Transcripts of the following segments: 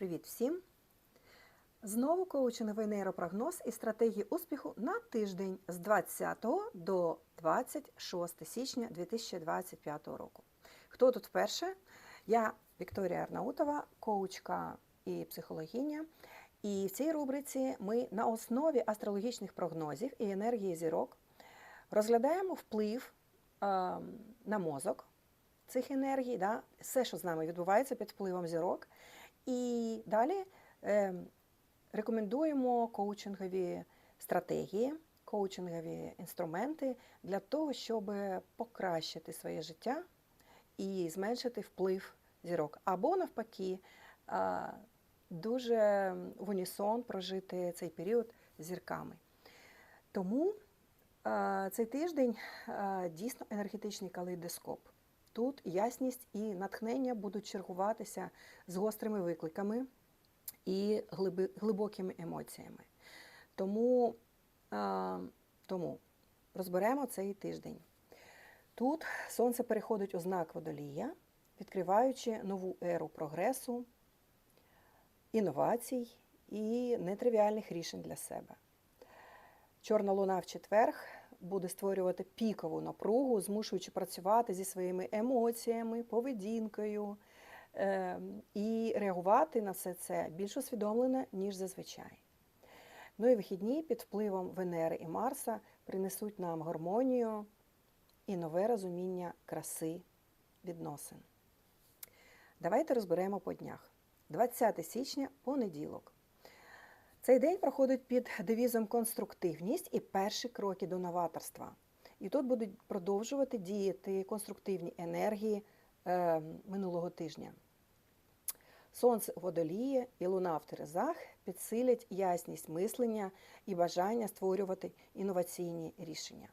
Привіт всім! Знову коучинговий нейропрогноз і стратегії успіху на тиждень з 20 до 26 січня 2025 року. Хто тут вперше? Я Вікторія Арнаутова, коучка і психологиня. І в цій рубриці ми на основі астрологічних прогнозів і енергії зірок розглядаємо вплив е, на мозок цих енергій, да, все, що з нами відбувається під впливом зірок. І далі е, рекомендуємо коучингові стратегії, коучингові інструменти для того, щоб покращити своє життя і зменшити вплив зірок. Або навпаки, е, дуже в унісон прожити цей період зірками. Тому е, цей тиждень е, дійсно енергетичний калейдоскоп. Тут ясність і натхнення будуть чергуватися з гострими викликами і глибокими емоціями. Тому, тому розберемо цей тиждень. Тут сонце переходить у знак водолія, відкриваючи нову еру прогресу, інновацій і нетривіальних рішень для себе. Чорна луна в четверг буде створювати пікову напругу, змушуючи працювати зі своїми емоціями, поведінкою е, і реагувати на все це більш усвідомлено, ніж зазвичай. Ну і вихідні під впливом Венери і Марса принесуть нам гармонію і нове розуміння краси відносин. Давайте розберемо по днях. 20 січня понеділок. Цей день проходить під девізом конструктивність і перші кроки до новаторства. І тут будуть продовжувати діяти конструктивні енергії е, минулого тижня. Сонце у водолії і луна в Терезах підсилять ясність мислення і бажання створювати інноваційні рішення.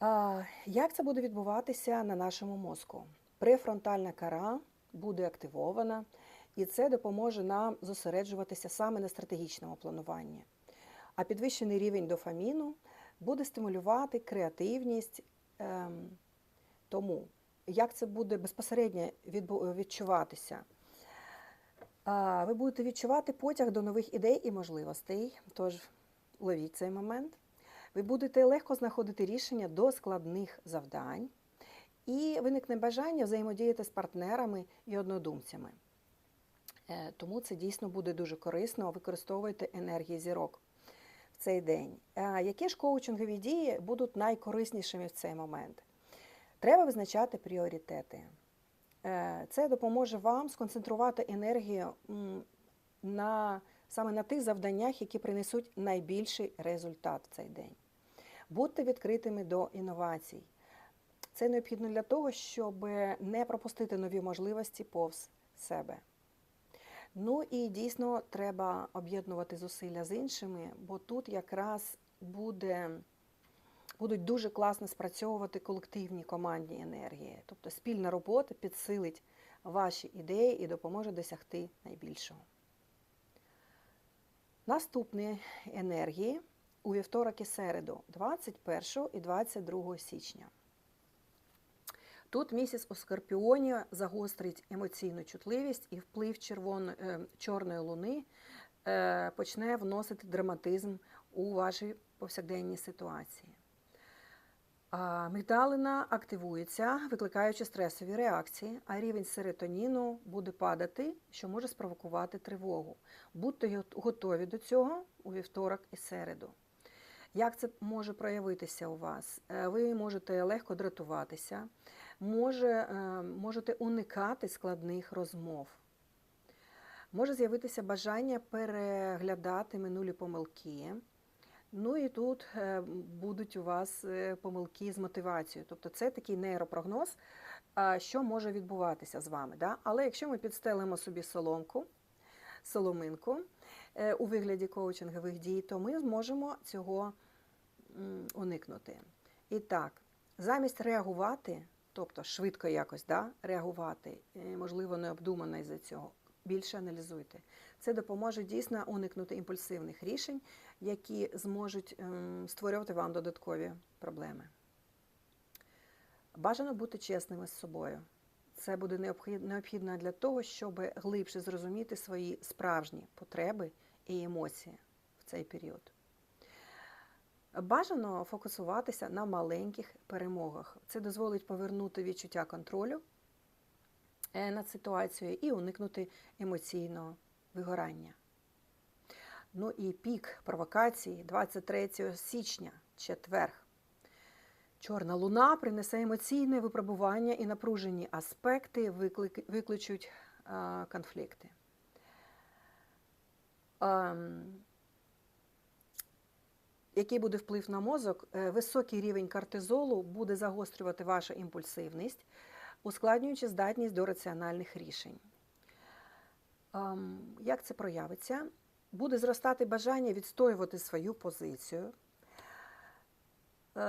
А, як це буде відбуватися на нашому мозку? Префронтальна кара буде активована, і це допоможе нам зосереджуватися саме на стратегічному плануванні. А підвищений рівень дофаміну буде стимулювати креативність. Ем, тому, як це буде безпосередньо відчуватися? Ви будете відчувати потяг до нових ідей і можливостей, тож ловіть цей момент. Ви будете легко знаходити рішення до складних завдань, і виникне бажання взаємодіяти з партнерами і однодумцями. Е, тому це дійсно буде дуже корисно. Використовуйте енергії зірок в цей день. Які ж коучингові дії будуть найкориснішими в цей момент? Треба визначати пріоритети. Е, це допоможе вам сконцентрувати енергію на, саме на тих завданнях, які принесуть найбільший результат в цей день. Будьте відкритими до інновацій. Це необхідно для того, щоб не пропустити нові можливості повз себе. Ну і дійсно треба об'єднувати зусилля з іншими, бо тут якраз буде, будуть дуже класно спрацьовувати колективні командні енергії. Тобто спільна робота підсилить ваші ідеї і допоможе досягти найбільшого. Наступні енергії у вівторок і середу, 21 і 22 січня. Тут місяць у Скорпіоні загострить емоційну чутливість і вплив червоної, чорної луни е, почне вносити драматизм у ваші повсякденні ситуації. Мигдалина активується, викликаючи стресові реакції, а рівень серотоніну буде падати, що може спровокувати тривогу. Будьте готові до цього у вівторок і середу. Як це може проявитися у вас? Е, ви можете легко дратуватися, може, е, можете уникати складних розмов. Може з'явитися бажання переглядати минулі помилки. Ну і тут е, будуть у вас помилки з мотивацією. Тобто це такий нейропрогноз, що може відбуватися з вами. Да? Але якщо ми підстелимо собі соломку, соломинку у вигляді коучингових дій, то ми зможемо цього уникнути. І так, замість реагувати, тобто швидко якось да, реагувати, можливо, необдумано із за цього, більше аналізуйте. Це допоможе дійсно уникнути імпульсивних рішень, які зможуть створювати вам додаткові проблеми. Бажано бути чесними з собою. Це буде необхідно для того, щоб глибше зрозуміти свої справжні потреби і емоції в цей період. Бажано фокусуватися на маленьких перемогах. Це дозволить повернути відчуття контролю е, над ситуацією і уникнути емоційного вигорання. Ну і пік провокації 23 січня, четверг. Чорна луна принесе емоційне випробування і напружені аспекти викличуть конфлікти. Який буде вплив на мозок? Е, Високий рівень кортизолу буде загострювати вашу імпульсивність, ускладнюючи здатність до раціональних рішень. Ем, Як це проявиться? Буде зростати бажання відстоювати свою позицію. Е,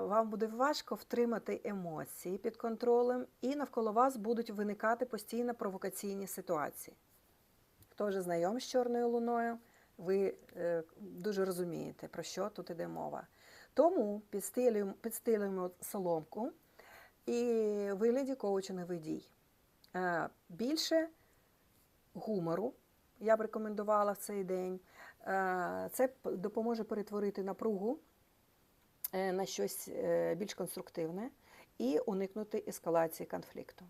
Вам буде важко втримати емоції під контролем, і навколо вас будуть виникати постійно провокаційні ситуації. Хто вже знайом з Чорною луною, ви е, дуже розумієте, про що тут іде мова. Тому підстилюємо, підстилюємо соломку і вигляді коучингових дій. Е, Більше гумору я б рекомендувала в цей день. Е, Це допоможе перетворити напругу на щось більш конструктивне і уникнути ескалації конфлікту.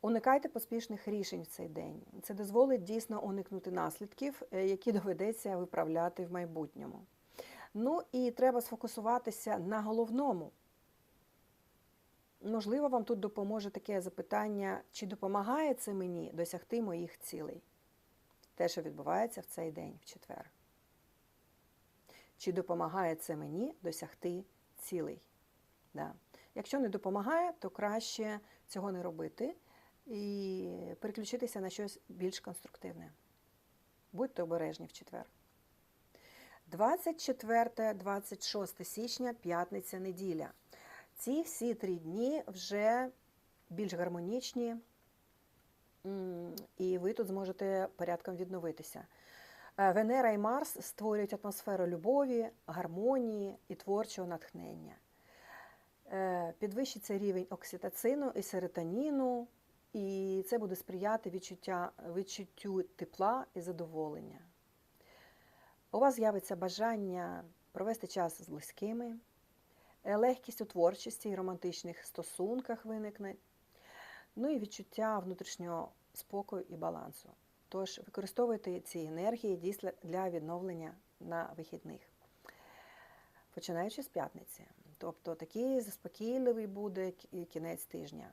Уникайте поспішних рішень в цей день. Це дозволить дійсно уникнути наслідків, е, які доведеться виправляти в майбутньому. Ну і треба сфокусуватися на головному. Можливо, вам тут допоможе таке запитання, чи допомагає це мені досягти моїх цілей? Те, що відбувається в цей день, в четвер. Чи допомагає це мені досягти цілей? Да. Якщо не допомагає, то краще цього не робити і переключитися на щось більш конструктивне. Будьте обережні в четвер. 24-26 січня, п'ятниця, неділя. Ці всі три дні вже більш гармонічні, і ви тут зможете порядком відновитися. Е, Венера і Марс створюють атмосферу любові, гармонії і творчого натхнення. Е, Підвищиться рівень окситоцину і серотоніну, і це буде сприяти відчуття, відчуттю тепла і задоволення. У вас з'явиться бажання провести час з близькими, е, легкість у творчості і романтичних стосунках виникне, ну і відчуття внутрішнього спокою і балансу. Тож використовуйте ці енергії для відновлення на вихідних, починаючи з п'ятниці. Тобто такий заспокійливий буде кінець тижня.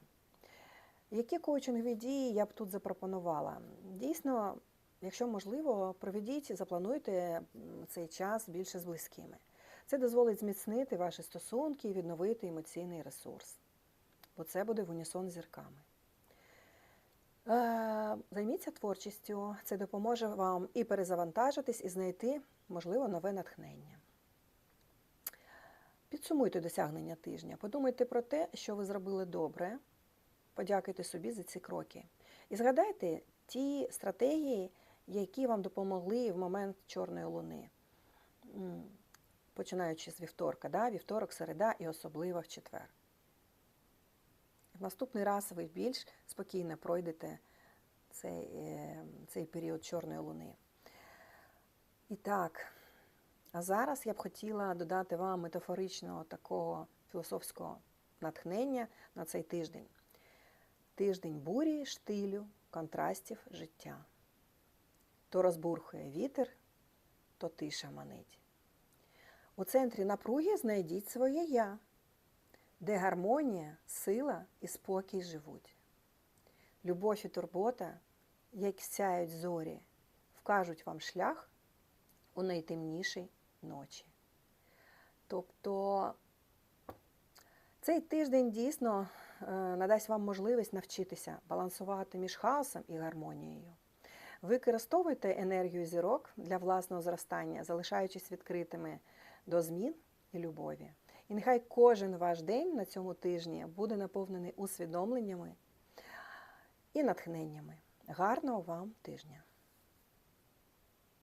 Які коучингові дії я б тут запропонувала? Дійсно, якщо можливо, проведіть, заплануйте цей час більше з близькими. Це дозволить зміцнити ваші стосунки і відновити емоційний ресурс, бо це буде в унісон зірками. Е, Займіться творчістю, це допоможе вам і перезавантажитись, і знайти, можливо, нове натхнення. Підсумуйте досягнення тижня, подумайте про те, що ви зробили добре, подякуйте собі за ці кроки. І згадайте ті стратегії, які вам допомогли в момент Чорної луни. Починаючи з вівторка, да? вівторок, середа і особливо в четвер. В наступний раз ви більш спокійно пройдете цей, е, цей період Чорної луни. І так, а зараз я б хотіла додати вам метафоричного такого філософського натхнення на цей тиждень. Тиждень бурі, штилю, контрастів життя. То розбурхує вітер, то тиша манить. У центрі напруги знайдіть своє я, де гармонія, сила і спокій живуть. Любов і турбота, як сяють зорі, вкажуть вам шлях у найтемнішій ночі. Тобто цей тиждень дійсно надасть вам можливість навчитися балансувати між хаосом і гармонією. Використовуйте енергію зірок для власного зростання, залишаючись відкритими до змін і любові. І нехай кожен ваш день на цьому тижні буде наповнений усвідомленнями і натхненнями. Гарного вам тижня!